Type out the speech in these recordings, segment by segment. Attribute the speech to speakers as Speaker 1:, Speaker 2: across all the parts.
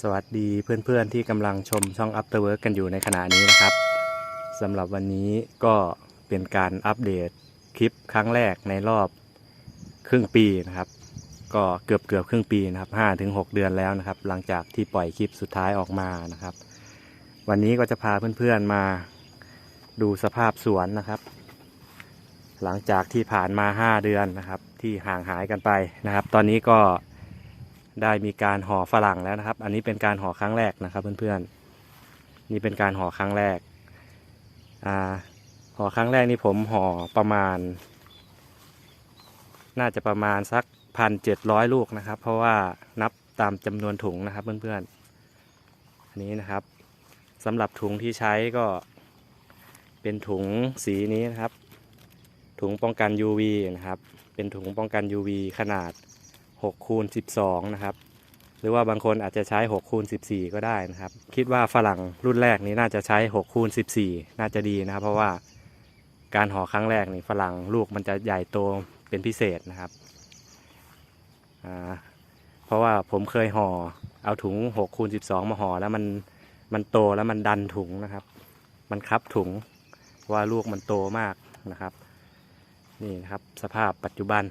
Speaker 1: สวัสดีเพื่อนๆที่กำลังชมช่อง After Work กันอยู่ในขณะนี้นะครับสำหรับวันนี้ก็เป็นการอัปเดตคลิปครั้งแรกในรอบครึ่งปีนะครับ ก็เกือบเกือบครึ่งปีนะครับ5ถึง6เดือนแล้วนะครับ หลังจากที่ปล่อยคลิปสุดท้ายออกมานะครับ วันนี้ก็จะพาเพื่อนๆมาดูสภาพสวนนะครับ หลังจากที่ผ่านมา 5 เดือนนะครับ ที่ห่างหายกันไปนะครับ ตอนนี้ก็ ได้มีการห่อฝรั่งแล้วนะครับ อันนี้เป็นการห่อครั้งแรกนะครับเพื่อนๆ นี่เป็นการห่อครั้งแรก อ่า ห่อครั้งแรกนี่ผมห่อประมาณ น่าจะประมาณสักพันเจ็ดร้อยลูกนะครับ เพราะว่านับตามจำนวนถุงนะครับเพื่อนๆ อันนี้นะครับสำหรับถุงที่ใช้ก็เป็นถุงสีนี้นะครับ ถุงป้องกัน UV นะครับ เป็นถุงป้องกัน UV ขนาด 6คูณ12 นะครับ หรือว่าบางคนอาจจะใช้6คูณ14 ก็ได้นะครับ คิดว่าฝรั่งรุ่นแรกนี้น่าจะใช้6คูณ14 น่าจะดีนะครับ เพราะว่าการห่อครั้งแรกนี่ฝรั่งลูกมันจะใหญ่โตเป็นพิเศษนะครับ เพราะว่าผมเคยห่อเอาถุง6คูณ12 มาห่อแล้วมันมันโตแล้วมันดันถุงนะครับ มันคับถุงว่าลูกมันโตมากนะครับ นี่นะครับสภาพปัจจุบัน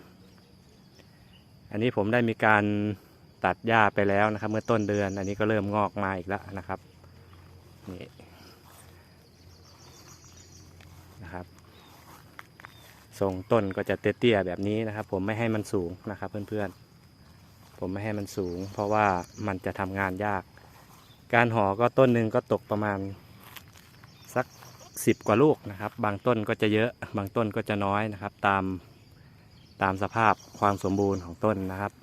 Speaker 1: อันนี้ผมได้มีการตัดหญ้าไปแล้วนะครับ เมื่อต้นเดือน อันนี้ก็เริ่มงอกมาอีกแล้วนะครับนี่นะครับทรงต้นก็จะเตี้ยๆแบบนี้นะครับ ผมไม่ให้มันสูงนะครับ เพื่อนๆ ผมไม่ให้มันสูง เพราะว่ามันจะทำงานยาก การห่อก็ต้นหนึ่งก็ตกประมาณสักสิบกว่าลูกนะครับ บางต้นก็จะเยอะ บางต้นก็จะน้อยนะครับ ตาม ตามสภาพความสมบูรณ์ของต้นนะครับ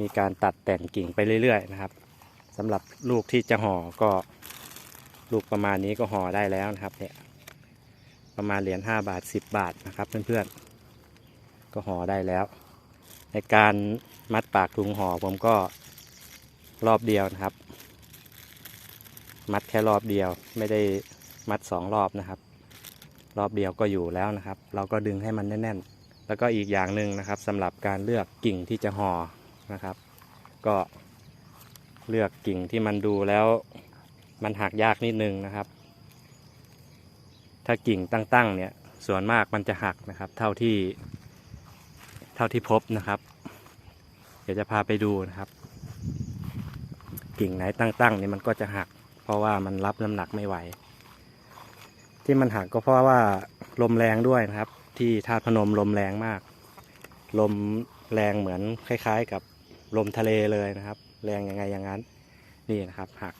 Speaker 1: มีการตัดแต่งกิ่งไปเรื่อยๆนะครับสำหรับลูกที่จะห่อก็ลูกประมาณนี้ก็ห่อได้แล้วนะครับเนี่ยประมาณเหรียญ5บาท 10 บาทนะครับเพื่อนๆ ก็ห่อได้แล้ว ในการมัดปากถุงห่อผมก็รอบเดียวนะครับ มัดแค่รอบเดียวไม่ได้มัดสองรอบนะครับ รอบเดียวก็อยู่แล้วนะครับ เราก็ดึงให้มันแน่น ๆ แล้วก็อีกอย่างหนึ่งนะครับสำหรับการเลือกกิ่งที่จะห่อนะครับ ก็เลือกกิ่งที่มันดูแล้วมันหักยากนิดนึงนะครับ ถ้ากิ่งตั้งๆเนี่ยส่วนมากมันจะหักนะครับ เท่าที่เท่าที่พบนะครับ เดี๋ยวจะพาไปดูนะครับ กิ่งไหนตั้งๆเนี่ยมันก็จะหัก เพราะว่ามันรับน้ำหนักไม่ไหว ที่มันหักก็เพราะว่าลมแรงด้วยนะครับ ที่ธาตุพนมลมแรงมาก ลมแรงเหมือนคล้าย ๆ กับลมทะเลเลยนะครับ แรงยังไงอย่างนั้น นี่นะครับหัก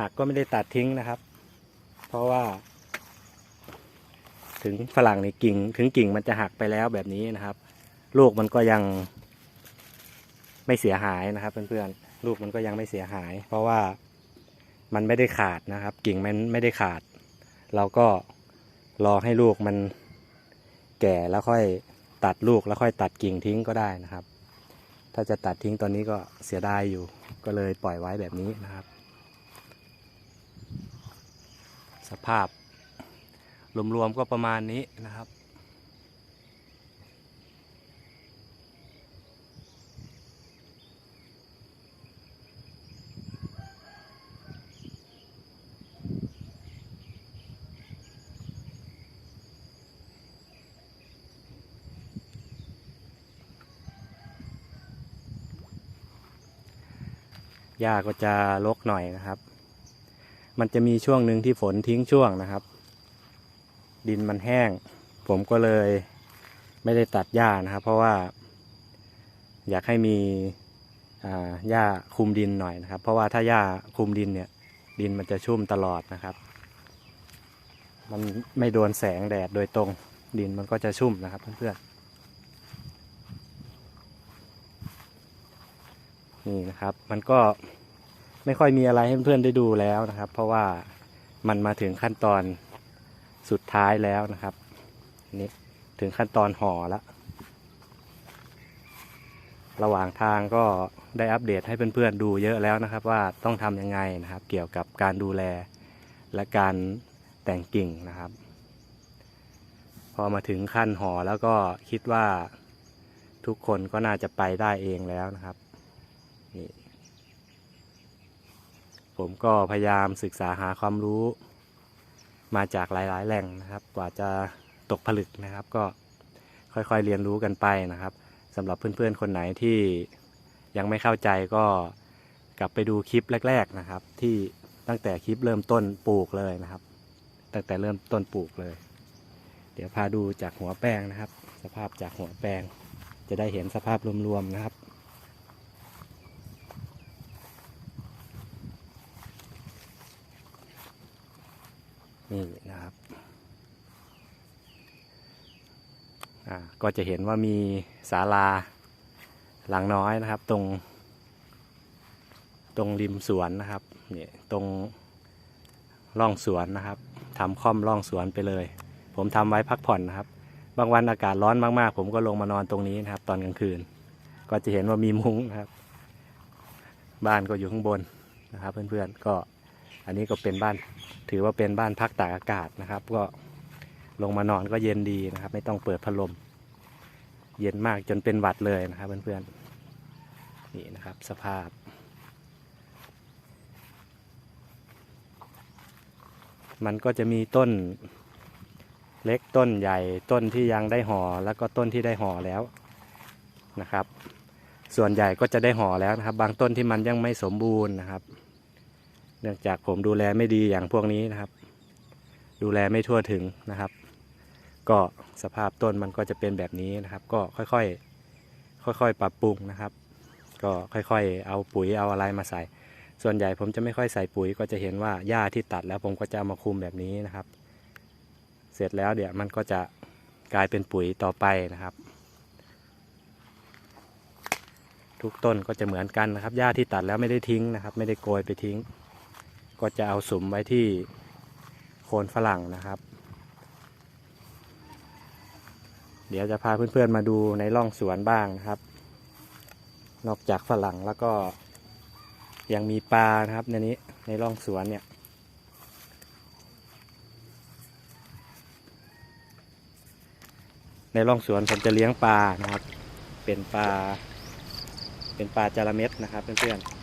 Speaker 1: หักก็ไม่ได้ตัดทิ้งนะครับ เพราะว่า ถึงฝรั่งในกิ่ง ถึงกิ่งมันจะหักไปแล้วแบบนี้นะครับ ลูกมันก็ยังไม่เสียหายนะครับ เพื่อนๆลูกมันก็ยังไม่เสียหาย เพราะว่า มันไม่ได้ขาดนะครับ กิ่งมันไม่ได้ขาด เราก็รอให้ลูกมันแก่แล้วค่อยตัดลูกแล้วค่อยตัดกิ่งทิ้งก็ได้นะครับ ถ้าจะตัดทิ้งตอนนี้ก็เสียดายอยู่ ก็เลยปล่อยไว้แบบนี้นะครับ สภาพรวมๆก็ประมาณนี้นะครับ หญ้าก็จะรกหน่อยนะครับ มันจะมีช่วงหนึ่งที่ฝนทิ้งช่วงนะครับ ดินมันแห้ง ผมก็เลยไม่ได้ตัดหญ้านะครับ เพราะว่า อยากให้มีหญ้าคุมดินหน่อยนะครับ เพราะว่าถ้าหญ้าคุมดินเนี่ยดินมันจะชุ่มตลอดนะครับ มันไม่โดนแสงแดดโดยตรงดินมันก็จะชุ่มนะครับเพื่อนๆ นี่นะครับ มันก็ไม่ค่อยมีอะไรให้เพื่อนๆได้ดูแล้วนะครับ เพราะว่ามันมาถึงขั้นตอนสุดท้ายแล้วนะครับนี่ถึงขั้นตอนห่อแล้ว ระหว่างทางก็ได้อัปเดตให้เพื่อนๆดูเยอะแล้วนะครับ ว่าต้องทำยังไงนะครับ เกี่ยวกับการดูแลและการแต่งกิ่งนะครับ พอมาถึงขั้นห่อแล้วก็คิดว่าทุกคนก็น่าจะไปได้เองแล้วนะครับ นี่ผมก็พยายามศึกษาหาความรู้ มาจากหลาย ๆ แหล่งนะครับ กว่าจะตกผลึกนะครับ ก็ค่อย ๆ เรียนรู้กันไปนะครับสำหรับเพื่อน ๆ คนไหนที่ยังไม่เข้าใจก็กลับไปดูคลิปแรก ๆ นะครับ ที่ตั้งแต่คลิปเริ่มต้นปลูกเลยนะครับ ตั้งแต่เริ่มต้นปลูกเลย เดี๋ยวพาดูจากหัวแป้งนะครับ สภาพจากหัวแป้งจะได้เห็นสภาพรวม ๆ นะครับ นี่นะครับก็จะเห็นว่ามีศาลาหลังน้อยนะครับ ตรง ตรงริมสวนนะครับเนี่ยตรงร่องสวนนะครับทำค่อมร่องสวนไปเลย ผมทำไว้พักผ่อนนะครับ บางวันอากาศร้อนมากๆ ผมก็ลงมานอนตรงนี้นะครับ ตอนกลางคืน ก็จะเห็นว่ามีมุ้งนะครับ บ้านก็อยู่ข้างบนนะครับ เพื่อนๆก็ อันนี้ก็เป็นบ้านถือว่าเป็นบ้านพักตากอากาศนะครับ ก็ลงมานอนก็เย็นดีนะครับ ไม่ต้องเปิดพัดลม เย็นมากจนเป็นหวัดเลยนะครับเพื่อนๆนี่นะครับสภาพ มันก็จะมีต้นเล็กต้นใหญ่ต้นที่ยังได้ห่อแล้วก็ต้นที่ได้ห่อแล้วนะครับ ส่วนใหญ่ก็จะได้ห่อแล้วนะครับ บางต้นที่มันยังไม่สมบูรณ์นะครับ เนื่องจากผมดูแลไม่ดีอย่างพวกนี้นะครับ ดูแลไม่ทั่วถึงนะครับ ก็สภาพต้นมันก็จะเป็นแบบนี้นะครับ ก็ค่อยๆ ค่อยๆ ปรับปรุงนะครับ ก็ค่อยๆ เอาปุ๋ยเอาอะไรมาใส่ ส่วนใหญ่ผมจะไม่ค่อยใส่ปุ๋ย ก็จะเห็นว่าหญ้าที่ตัดแล้วผมก็จะเอามาคุมแบบนี้นะครับ เสร็จแล้วเดี๋ยวมันก็จะกลายเป็นปุ๋ยต่อไปนะครับ ทุกต้นก็จะเหมือนกันนะครับหญ้าที่ตัดแล้วไม่ได้ทิ้งนะครับ ไม่ได้โกยไปทิ้ง ก็จะเอาสุมไว้ที่โคนฝรั่งนะครับ เดี๋ยวจะพาเพื่อนๆมาดูในร่องสวนบ้างนะครับ นอกจากฝรั่งแล้วก็ยังมีปลานะครับในนี้ในร่องสวนเนี่ยในร่องสวนผมจะเลี้ยงปลานะครับ เป็นปลา เป็นปลาจาระเม็ดนะครับเพื่อนๆ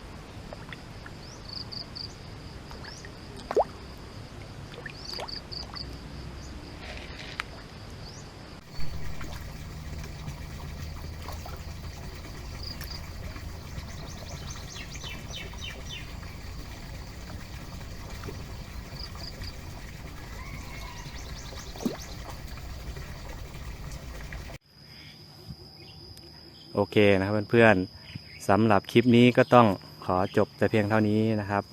Speaker 1: โอเคนะครับเพื่อนๆสำหรับคลิปนี้ก็ต้องขอจบแต่เพียงเท่านี้นะครับ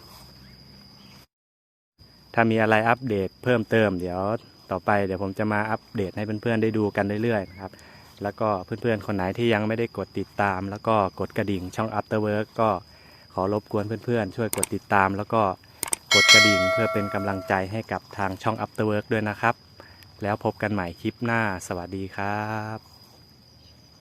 Speaker 1: ถ้ามีอะไรอัปเดตเพิ่มเติมเดี๋ยวต่อไปเดี๋ยวผมจะมาอัปเดตให้เพื่อนๆได้ดูกันเรื่อยๆนะครับ แล้วก็เพื่อนๆคนไหนที่ยังไม่ได้กดติดตาม แล้วก็กดกระดิ่งช่อง After Work ก็ขอรบกวนเพื่อนๆ ช่วยกดติดตาม แล้วก็กดกระดิ่งเพื่อเป็นกำลังใจให้กับทางช่อง After Work ด้วยนะครับ แล้วพบกันใหม่คลิปหน้า สวัสดีครับ